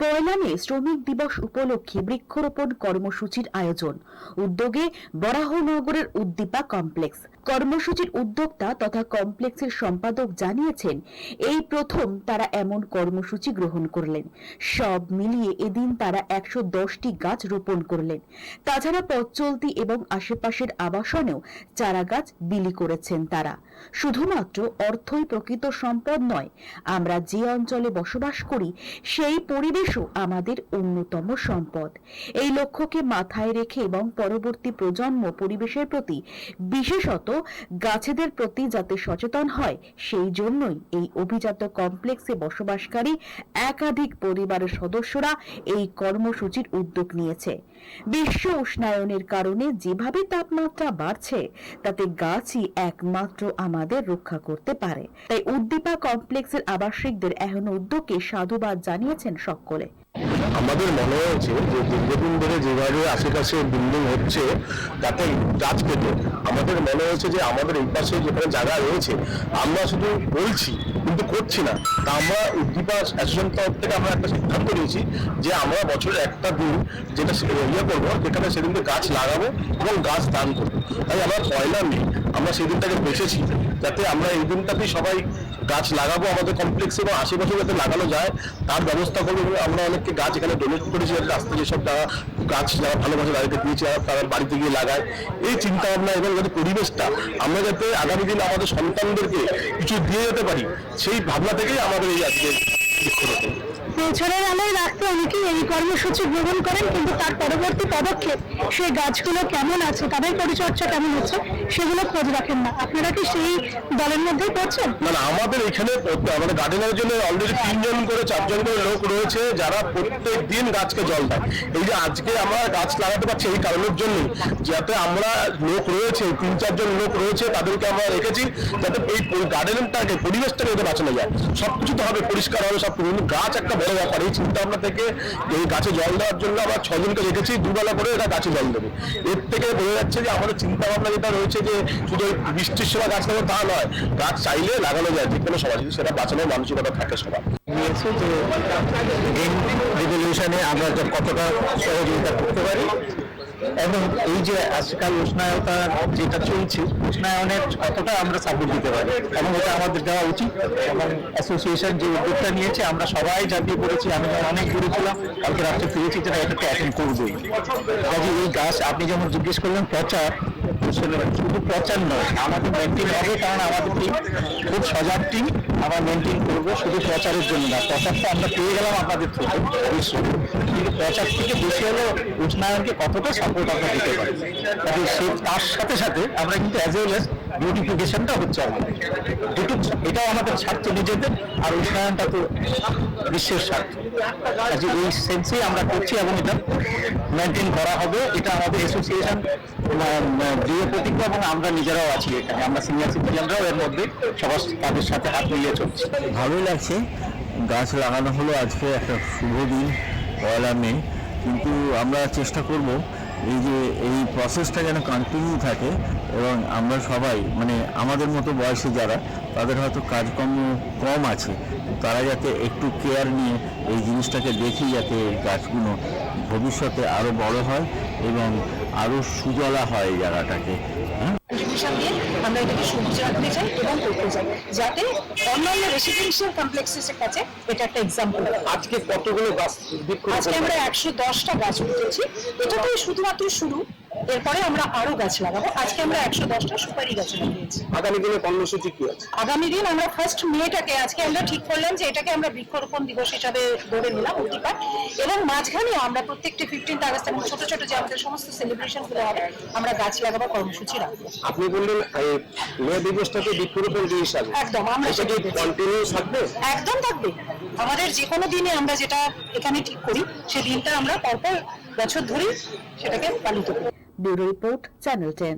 পয়লা শ্রমিক দিবস উপলক্ষে বৃক্ষরোপণ কর্মসূচির আয়োজন। উদ্যোগে বরাহনগরের উদ্দীপা কমপ্লেক্স। কর্মসূচির উদ্যোক্তা তথা কমপ্লেক্সের সম্পাদক জানিয়েছেন, এই প্রথম তারা এমন কর্মসূচি গ্রহণ করলেন। সব মিলিয়ে এদিন তারা একশো দশটি গাছ রোপণ করলেন। তাছাড়া পথ চলতি এবং আশেপাশের আবাসনেও চারা গাছ বিলি করেছেন তারা। শুধুমাত্র অর্থই প্রকৃত সম্পদ নয়, আমরা যে অঞ্চলে বসবাস করি, সেই পরিবেশও আমাদের অন্যতম সম্পদ। এই লক্ষ্যকে মাথায় রেখে এবং পরবর্তী প্রজন্ম পরিবেশের প্রতি, বিশেষত গাছেদের প্রতি যাতে সচেতন হয়, সেই জন্যই এই অভিজাত কমপ্লেক্সে বসবাসকারী একাধিক পরিবারের সদস্যরা এই কর্মসূচির উদ্যোগ নিয়েছে। বিশ্ব উষ্ণায়নের কারণে যেভাবে তাপমাত্রা বাড়ছে, তাতে গাছই একমাত্র আমাদের রক্ষা করতে পারে। তাই উদ্দীপা কমপ্লেক্সের আবাসিকদের এহেন উদ্যোগকে সাধুবাদ জানিয়েছেন সকলে। আমাদের মনে হয়েছে যে দীর্ঘদিন ধরে যেভাবে আশেপাশে বিল্ডিং হচ্ছে, তাতে গাছ কেটে। আমাদের মনে হয়েছে যে আমাদের এই পাশে যেখানে জায়গা রয়েছে, আমরা শুধু বলছি, কিন্তু করছি না। তা আমরা উদ্দীপা অ্যাসোসিয়েশন তরফ থেকে আমরা একটা সিদ্ধান্ত নিয়েছি যে আমরা বছরে একটা দিন যেটা ইয়ে করব, যেখানে সেদিনকে গাছ লাগাবো এবং গাছ দান করব। তাই আমরা পয়লা মে আমরা সেই দিনটাকে বেছেছি। যাতে আমরা এই দিনটাতেই সবাই গাছ লাগাবো, আমাদের কমপ্লেক্স এবং আশেপাশে যাতে লাগানো যায়, তার ব্যবস্থা করব আমরা অনেককে গাছ এখানে ডোনেট করেছি, যাতে রাস্তা যেসব যারা গাছ যারা ভালোবাসে বাড়িতে দিয়েছি তারা বাড়িতে গিয়ে লাগায়। এই চিন্তা ভাবনা এবং যাতে পরিবেশটা আমরা যাতে আগামী দিন আমাদের সন্তানদেরকে কিছু দিয়ে যেতে পারি, সেই ভাবনা থেকেই আমাদের এই আজকে পেছনের আলোয় রাখতে অনেকেই এই কর্মসূচি গ্রহণ করেন, কিন্তু তার পরবর্তী পদক্ষেপ, সেই গাছগুলো কেমন আছে, তাদের পরিচর্যা কেমন হচ্ছে, সেগুলো খোঁজ রাখেন না। আপনারা কি সেই দলের মধ্যেই পড়ছেন? মানে আমাদের এখানে আমাদের গার্ডেনের জন্য অলরেডি তিনজন করে, চারজন করে লোক রয়েছে, যারা প্রত্যেক দিন গাছকে জল দেয়। এই যে আজকে আমরা গাছ লাগাতে পারছি এই কারণের জন্যই, যাতে আমরা লোক রয়েছে, তিন, চারজন লোক রয়েছে, তাদেরকে আমরা রেখেছি, যাতে এই গার্ডেনটাকে পরিবেশটাকে যাতে বাঁচানো যায়। সব কিছু তো হবে পরিষ্কার হবে সব। গাছ একটা বড় ব্যাপার। এই চিন্তা ভাবনা থেকে এই গাছে জল দেওয়ার জন্য আমরা ছজনকে রেখেছি, দুবেলা করে এটা গাছে জল দেবে। এর থেকে বোঝা যাচ্ছে যে আমাদের চিন্তা ভাবনা যেটা রয়েছে যে শুধু বৃষ্টির সময় গাছ লাগানো তা নয়, গাছ চাইলে লাগানো যায়, যে কোনো সবাই যদি সেটা বাঁচানোর মানসিকতা থাকে সবার। যে আমরা কতটা সহযোগিতা করতে পারি? এবং এই যে আজকাল উষ্ণায়তা যেটা চলছে, উষ্ণায়নের কতটা আমরা সাপোর্ট দিতে পারি এবং এটা আমাদের দেওয়া উচিত এবং অ্যাসোসিয়েশন যে উদ্যোগটা নিয়েছে, আমরা সবাই জাতীয় করেছি, আমি অনেক ঘুরেছিলাম কালকে রাত্রে ফিরেছি যারা এটাকে অ্যাটেন্ড করবে কাজে এই গাছ আপনি যেমন জিজ্ঞেস করলেন প্রচার শুধু প্রচার নয়, আমাদের মেনটেন হবে কারণ আমাদের টিম খুব সজাগ আমরা মেনটেন করব শুধু প্রচারের জন্য না। প্রচারটা আমরা পেয়ে গেলাম আপনাদের থেকে, অবশ্যই। কিন্তু প্রচার থেকে বেশি হলো উষ্ণায়নকে কতটা সাপোর্ট আমরা দিতে পারি? কাজে সে তার সাথে সাথে আমরা কিন্তু অ্যাজ ওয়েল বিউটিফিকেশনটা হচ্ছে আমাদের। দুটো এটাও আমাদের স্বার্থ নিজেদের, আর উষ্ণায়নটা তো বিশ্বের স্বার্থ। কাজে এই সেন্সেই আমরা করছি এবং এটা মেনটেন করা হবে। এটা আমাদের অ্যাসোসিয়েশন দৃঢ় প্রতিজ্ঞা এবং আমরা নিজেরাও আছি এখানে। আমরা সিনিয়র সিটিজেনরাও এর মধ্যে সবার তাদের সাথে হাত মিলিয়ে চলছি। ভালোই লাগছে। গাছ লাগানো হলো আজকে একটা শুভ দিন, পয়লা মে। কিন্তু আমরা চেষ্টা করব এই যে এই প্রসেসটা যেন কন্টিনিউ থাকে এবং আমরা সবাই মানে আমাদের মতো বয়সে যারা, তাদের হয়তো কাজকর্ম কম আছে, তারা যাতে একটু কেয়ার নিয়ে এই জিনিসটাকে দেখি যাতে গাছগুলো ভবিষ্যতে আরও বড় হয় এবং আরও সুজলা হয় জায়গাটাকে হ্যাঁ? কন্ট্রিবিউশন দিয়ে আমরা এটাকে সবুজ রাখতে চাই এবং করতে চাই। যাতে অন্যান্য রেসিডেন্সিয়াল কমপ্লেক্সের কাছে এটা একটা এক্সাম্পল আজকে কতগুলো গাছ আজকে আমরা একশো দশটা গাছ উঠেছি। এটা তো শুধুমাত্র শুরু। এরপরে আমরা আরও গাছ লাগাবো। আজকে আমরা একশো দশটা সুপারি গাছ লাগিয়েছি। আগামী দিনে কর্মসূচি কি আছে? আগামী দিন আমরা ফার্স্ট মেটাকে আজকে আমরা ঠিক করলাম যে এটাকে আমরা বৃক্ষরোপণ দিবস হিসাবে ধরে নিলাম অধিকার এবং মাঝখানে আমরা প্রত্যেকটি ফিফটিন্থ আগস্ট এবং ছোট ছোট যে আমাদের সমস্ত সেলিব্রেশনগুলো হবে আমরা গাছ লাগাবার কর্মসূচি রাখব। আপনি বললেন এই মে দিবসটাকে বৃক্ষরোপণ দিন হিসাবে। একদম আমরা কি কন্টিনিউ থাকবে? একদম থাকবে। আমাদের যে কোনো দিনে আমরা যেটা এখানে ঠিক করি সেই দিনটা আমরা পরপর বছর ধরেই সেটাকে পালিত করি। Bureau report channel ten